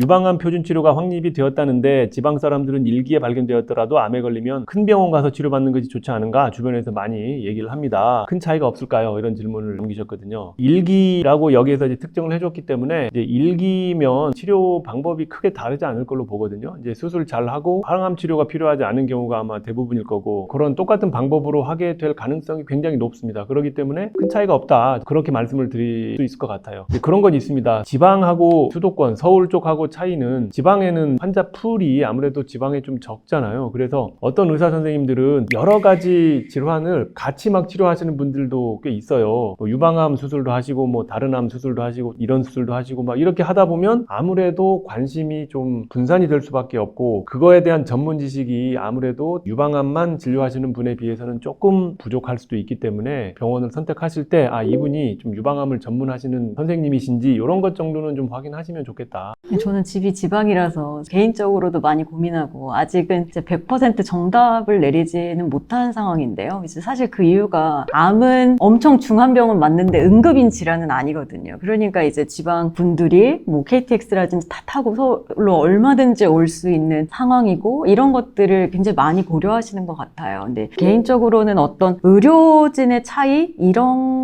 유방암 표준 치료가 확립이 되었다는데 지방 사람들은 일기에 발견되었더라도 암에 걸리면 큰 병원 가서 치료받는 것이 좋지 않은가 주변에서 많이 얘기를 합니다. 큰 차이가 없을까요? 이런 질문을 남기셨거든요. 일기라고 여기에서 이제 특정을 해줬기 때문에 이제 일기면 치료 방법이 크게 다르지 않을 걸로 보거든요. 이제 수술 잘 하고 항암 치료가 필요하지 않은 경우가 아마 대부분일 거고 그런 똑같은 방법으로 하게 될 가능성이 굉장히 높습니다. 그렇기 때문에 큰 차이가 없다. 그렇게 말씀을 드릴 수 있을 것 같아요. 그런 건 있습니다. 지방하고 수도권, 서울 쪽하고 차이는 지방에는 환자 풀이 아무래도 지방에 좀 적잖아요. 그래서 어떤 의사 선생님들은 여러 가지 질환을 같이 막 치료하시는 분들도 꽤 있어요. 뭐 유방암 수술도 하시고 뭐 다른 암 수술도 하시고 이런 수술도 하시고 막 이렇게 하다 보면 아무래도 관심이 좀 분산이 될 수밖에 없고 그거에 대한 전문 지식이 아무래도 유방암만 진료하시는 분에 비해서는 조금 부족할 수도 있기 때문에 병원을 선택하실 때 아 이분이 좀 유방암을 전문하시는 선생님이신지 이런 것 정도는 좀 확인하시면 좋겠다. 저는 집이 지방이라서 개인적으로도 많이 고민하고 아직은 이제 100% 정답을 내리지는 못한 상황인데요. 이제 사실 그 이유가 암은 엄청 중한 병은 맞는데 응급인 질환은 아니거든요. 그러니까 이제 지방 분들이 뭐 KTX라든지 다 타고 서울로 얼마든지 올 수 있는 상황이고 이런 것들을 굉장히 많이 고려하시는 것 같아요. 근데 개인적으로는 어떤 의료진의 차이 이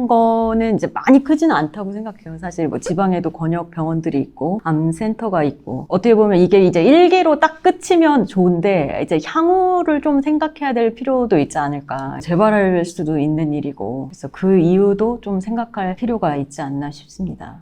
런 거는 이제 많이 크지는 않다고 생각해요. 사실 뭐 지방에도 권역 병원들이 있고 암센터가 있고 어떻게 보면 이게 이제 일기로 딱 끝이면 좋은데 이제 향후를 좀 생각해야 될 필요도 있지 않을까. 재발할 수도 있는 일이고 그래서 그 이유도 좀 생각할 필요가 있지 않나 싶습니다.